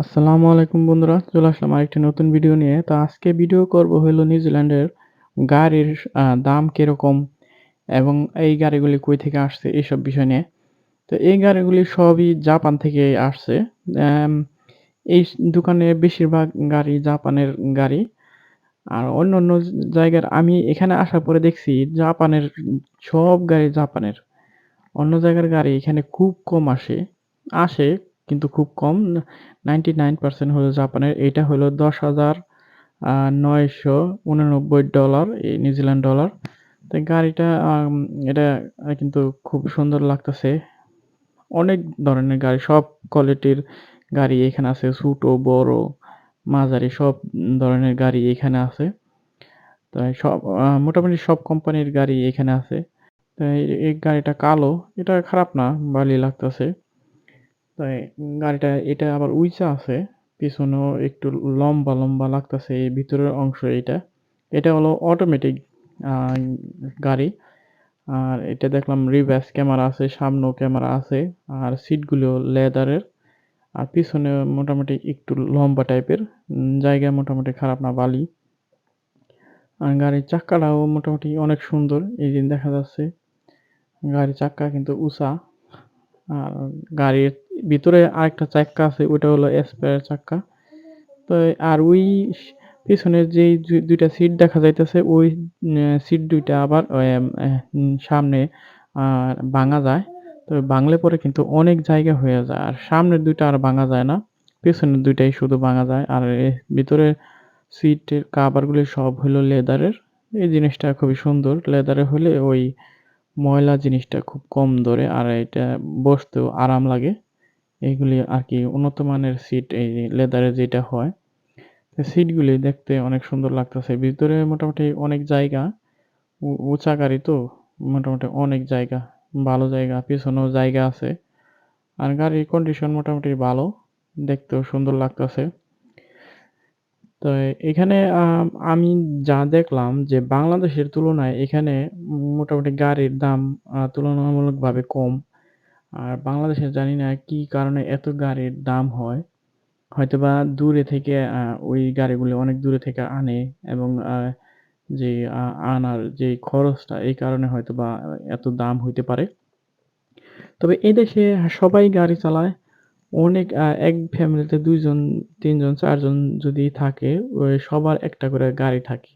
আসসালামু আলাইকুম বন্ধুরা, চলে আসলাম আরেকটি নতুন ভিডিও নিয়ে। তো আজকে ভিডিও করব হলো নিউজিল্যান্ডের গাড়ির দাম কীরকম এবং এই গাড়িগুলি কই থেকে আসছে এইসব বিষয় নিয়ে। তো এই গাড়িগুলি সবই জাপান থেকে আসছে। এই দোকানে বেশিরভাগ গাড়ি জাপানের গাড়ি। আর অন্য অন্য জায়গার, আমি এখানে আসার পরে দেখছি জাপানের সব গাড়ি জাপানের। অন্য জায়গার গাড়ি এখানে খুব কম আসে আসে কিন্তু খুব কম। নাইনটি নাইন পার্সেন্ট হলো জাপানের। এটা হলো দশ হাজার নয়শো উননব্বই ডলার, এই নিউজিল্যান্ড ডলার। তো গাড়িটা এটা কিন্তু খুব সুন্দর লাগতেছে। অনেক ধরনের গাড়ি, সব কোয়ালিটির গাড়ি এখানে আছে। ছোট, বড়, মাঝারি, সব ধরনের গাড়ি এখানে আছে। তাই সব মোটামুটি সব কোম্পানির গাড়ি এখানে আছে। তাই এই গাড়িটা কালো। এটা খারাপ না, ভালোই লাগতেছে। তাই গাড়িটা এটা আবার উইচা আছে, পিছনেও একটু লম্বা লম্বা লাগতেছে, এই ভিতরের অংশ এটা এটা হলো অটোমেটিক গাড়ি। আর এটা দেখলাম রিভার্স ক্যামেরা আছে, সামনেও ক্যামেরা আছে, আর সিটগুলো লেদারের আর পিছনে মোটামুটি একটু লম্বা টাইপের জায়গা মোটামুটি খারাপ না, বালি। আর গাড়ির চাক্কাটাও মোটামুটি অনেক সুন্দর, এই দিন দেখা যাচ্ছে, গাড়ির চাক্কা কিন্তু উঁচা। আর গাড়ির ভিতরে আরেকটা চাক্কা আছে, ওইটা হলো স্পেয়ার চাক্কা। তো আর ওই পিছনের দু- দুইটা সিট দেখা যাইতেছে, ওই সিট দুইটা আবার সামনে আর ভাঙা যায়। তো ভাঙলে পরে কিন্তু অনেক জায়গা হয়ে যায়, আর সামনের দুইটা আর ভাঙা যায় না পেছনের দুইটাই শুধু ভাঙা যায়। আর ভিতরে সিটের কাভারগুলি সব হলো লেদারের এই জিনিসটা খুবই সুন্দর লেদারে হলে ওই ময়লা জিনিসটা খুব কম ধরে আর এটা বসতেও আরাম লাগে। এইগুলি আর কি উন্নত মানের সিট এই লেদারের যেটা হয়, তো সিটগুলি দেখতে অনেক সুন্দর লাগতেছে। ভিতরে মোটামুটি অনেক জায়গা উঁচা গাড়ি তো, মোটামুটি অনেক জায়গা, ভালো জায়গা, পিছনেও জায়গা আছে। আর গাড়ির কন্ডিশন মোটামুটি ভালো, দেখতেও সুন্দর লাগতেছে। তো এখানে আম, যা দেখলাম যে বাংলাদেশের তুলনায় এখানে মোটামুটি গাড়ির দাম তুলনামূলকভাবে কম। আর বাংলাদেশে জানি না কি কারণে এত গাড়ির দাম হয়। হয়তোবা দূরে থেকে ওই গাড়িগুলি অনেক দূরে থেকে আনে এবং যে আনার যে খরচটা এই কারণে হয়তোবা এত দাম হইতে পারে। তবে এই দেশে সবাই গাড়ি চালায় অনেক এক ফ্যামিলিতে দুইজন, তিনজন, চারজন যদি থাকে ওই সবার একটা করে গাড়ি থাকে।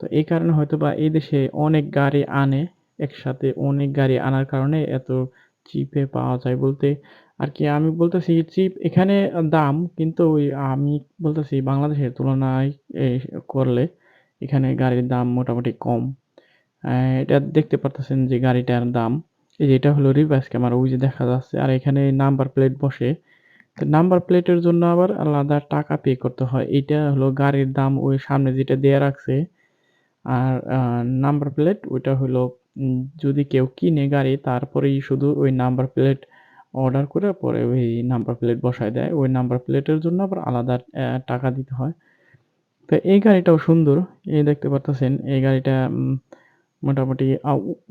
তো এই কারণে হয়তোবা এই দেশে অনেক গাড়ি আনে, একসাথে অনেক গাড়ি আনার কারণে এত চিপে পাওয়া যায় বলতে আর কি আমি বলতেছি চিপ এখানে দাম, কিন্তু ওই আমি বলতেছি বাংলাদেশের তুলনায় করলে এখানে গাড়ির দাম মোটামুটি কম। এটা দেখতে পারতেছেন যে গাড়িটার দাম। এই যে এটা হলো রিভার্স ক্যামেরা ওই যে দেখা যাচ্ছে। আর এখানে নাম্বার প্লেট বসে। তো নাম্বার প্লেটের জন্য আবার আলাদা টাকা পে করতে হয়। এটা হলো গাড়ির দাম ওই সামনে যেটা দেয়া রাখছে। আর নাম্বার প্লেট ওইটা হলো যদি কেউ কিনে গাড়ি, তারপরেই শুধু ওই নাম্বার প্লেট অর্ডার করে পরে ওই নাম্বার প্লেট বসায় দেয়। ওই নাম্বার প্লেটের জন্য আবার আলাদা টাকা দিতে হয়। তো এই গাড়িটাও সুন্দর। এই দেখতে পারতেছেন, এই গাড়িটা মোটামুটি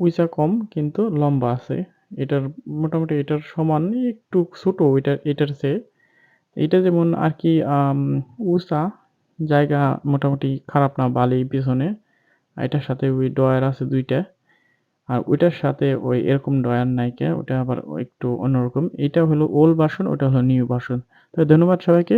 উঁচা কম কিন্তু লম্বা আছে। এটার মোটামুটি এটার সমান একটু ছোট এটার এটার চেয়ে। এটা যেমন আর কি উঁচা, জায়গা মোটামুটি খারাপ না বালি পিছনে। এটার সাথে ওই ডয়ার আছে দুইটা। আর ওইটার সাথে ওই এরকম ডয়ার নাইকা ওটা আবার একটু অন্যরকম। এটা হলো ওল্ড ভার্সন, ওটা হলো নিউ ভার্সন। তো ধন্যবাদ সবাইকে।